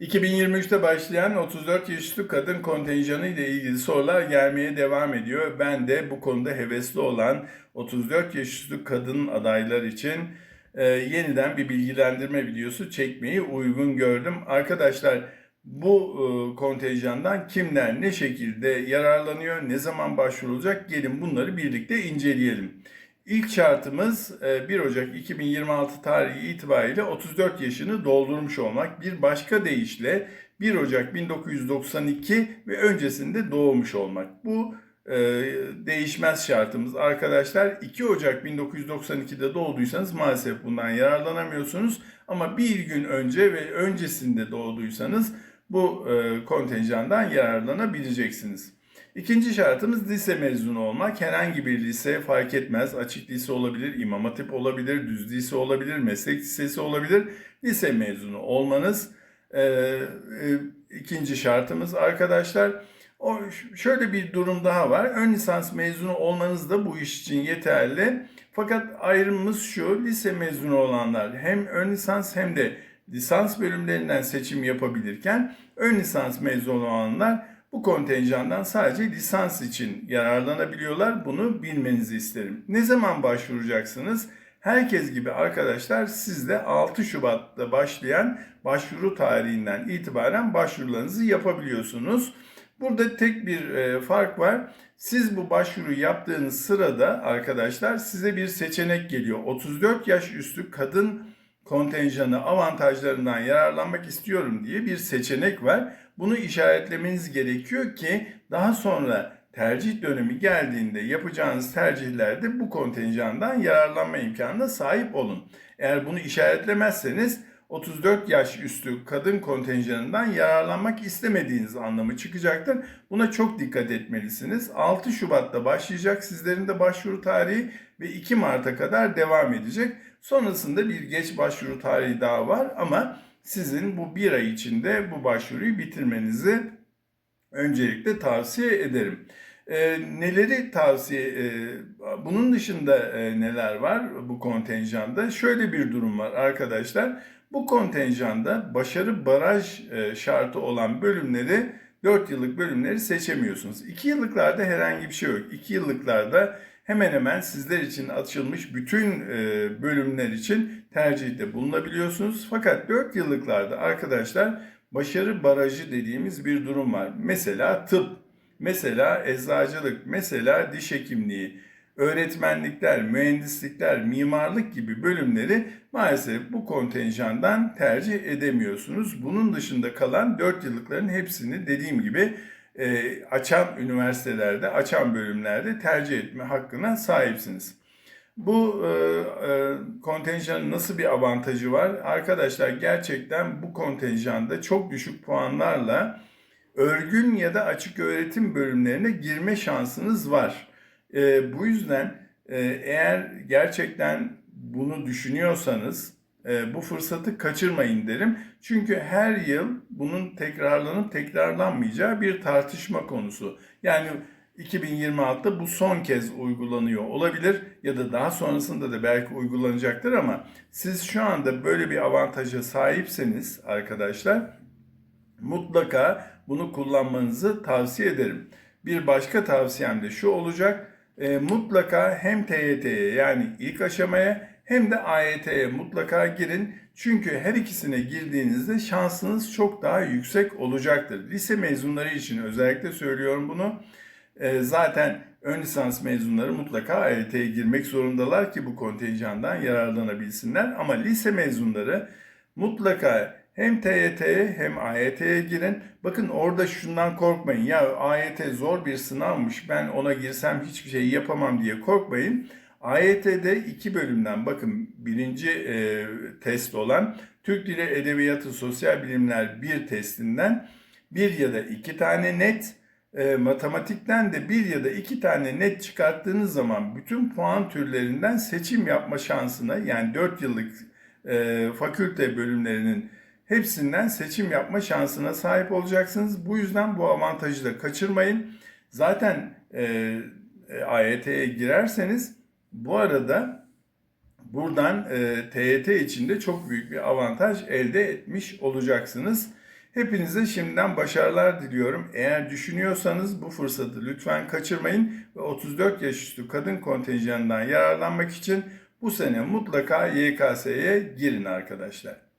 2023'te başlayan 34 yaş üstü kadın kontenjanı ile ilgili sorular gelmeye devam ediyor. Ben de bu konuda hevesli olan 34 yaş üstü kadın adaylar için e, yeniden bir bilgilendirme videosu çekmeyi uygun gördüm. Arkadaşlar bu e, kontenjandan kimler ne şekilde yararlanıyor, ne zaman başvurulacak gelin bunları birlikte inceleyelim. İlk şartımız e, 1 Ocak 2026 tarihi itibariyle 34 yaşını doldurmuş olmak. Bir başka deyişle 1 Ocak 1992 ve öncesinde doğmuş olmak. Bu e, değişmez şartımız arkadaşlar. 2 Ocak 1992'de doğduysanız maalesef bundan yararlanamıyorsunuz. Ama bir gün önce ve öncesinde doğduysanız bu e, kontenjandan yararlanabileceksiniz. İkinci şartımız lise mezunu olmak. Herhangi bir lise fark etmez. Açık lise olabilir, imam hatip olabilir, düz lise olabilir, meslek lisesi olabilir. Lise mezunu olmanız e, e, ikinci şartımız arkadaşlar. O şöyle bir durum daha var. Ön lisans mezunu olmanız da bu iş için yeterli. Fakat ayrımımız şu. Lise mezunu olanlar hem ön lisans hem de lisans bölümlerinden seçim yapabilirken ön lisans mezunu olanlar bu kontenjandan sadece lisans için yararlanabiliyorlar. Bunu bilmenizi isterim. Ne zaman başvuracaksınız? Herkes gibi arkadaşlar siz de 6 Şubat'ta başlayan başvuru tarihinden itibaren başvurularınızı yapabiliyorsunuz. Burada tek bir e, fark var. Siz bu başvuru yaptığınız sırada arkadaşlar size bir seçenek geliyor. 34 yaş üstü kadın kontenjanı avantajlarından yararlanmak istiyorum diye bir seçenek var. Bunu işaretlemeniz gerekiyor ki daha sonra tercih dönemi geldiğinde yapacağınız tercihlerde bu kontenjandan yararlanma imkanına sahip olun. Eğer bunu işaretlemezseniz 34 yaş üstü kadın kontenjanından yararlanmak istemediğiniz anlamı çıkacaktır. Buna çok dikkat etmelisiniz. 6 Şubat'ta başlayacak sizlerin de başvuru tarihi ve 2 Mart'a kadar devam edecek. Sonrasında bir geç başvuru tarihi daha var ama sizin bu bir ay içinde bu başvuruyu bitirmenizi öncelikle tavsiye ederim. E, neleri tavsiye, e, bunun dışında e, neler var bu kontenjanda? Şöyle bir durum var arkadaşlar. Bu kontenjanda başarı baraj e, şartı olan bölümleri 4 yıllık bölümleri seçemiyorsunuz. 2 yıllıklarda herhangi bir şey yok. 2 yıllıklarda hemen hemen sizler için açılmış bütün e, bölümler için tercihte bulunabiliyorsunuz. Fakat 4 yıllıklarda arkadaşlar başarı barajı dediğimiz bir durum var. Mesela tıp, mesela eczacılık, mesela diş hekimliği, öğretmenlikler, mühendislikler, mimarlık gibi bölümleri maalesef bu kontenjandan tercih edemiyorsunuz. Bunun dışında kalan 4 yıllıkların hepsini dediğim gibi e, açan üniversitelerde, açan bölümlerde tercih etme hakkına sahipsiniz. Bu e, e, kontenjanın nasıl bir avantajı var? Arkadaşlar gerçekten bu kontenjanda çok düşük puanlarla örgün ya da açık öğretim bölümlerine girme şansınız var. E, bu yüzden e, eğer gerçekten bunu düşünüyorsanız e, bu fırsatı kaçırmayın derim. Çünkü her yıl bunun tekrarlanıp tekrarlanmayacağı bir tartışma konusu. Yani 2026'da bu son kez uygulanıyor olabilir ya da daha sonrasında da belki uygulanacaktır ama siz şu anda böyle bir avantaja sahipseniz arkadaşlar mutlaka bunu kullanmanızı tavsiye ederim. Bir başka tavsiyem de şu olacak. E, mutlaka hem TYT'ye yani ilk aşamaya hem de AYT'ye mutlaka girin. Çünkü her ikisine girdiğinizde şansınız çok daha yüksek olacaktır. Lise mezunları için özellikle söylüyorum bunu. E, zaten ön lisans mezunları mutlaka AYT'ye girmek zorundalar ki bu kontenjandan yararlanabilsinler. Ama lise mezunları mutlaka hem TYT'ye hem AYT'ye girin. Bakın orada şundan korkmayın. Ya AYT zor bir sınavmış. Ben ona girsem hiçbir şey yapamam diye korkmayın. AYT'de iki bölümden bakın birinci e, test olan Türk Dili Edebiyatı Sosyal Bilimler bir testinden bir ya da iki tane net e, matematikten de bir ya da iki tane net çıkarttığınız zaman bütün puan türlerinden seçim yapma şansına yani 4 yıllık e, fakülte bölümlerinin hepsinden seçim yapma şansına sahip olacaksınız. Bu yüzden bu avantajı da kaçırmayın. Zaten e, e, AYT'ye girerseniz bu arada buradan e, TYT için de çok büyük bir avantaj elde etmiş olacaksınız. Hepinize şimdiden başarılar diliyorum. Eğer düşünüyorsanız bu fırsatı lütfen kaçırmayın ve 34 yaş üstü kadın kontenjanından yararlanmak için bu sene mutlaka YKS'ye girin arkadaşlar.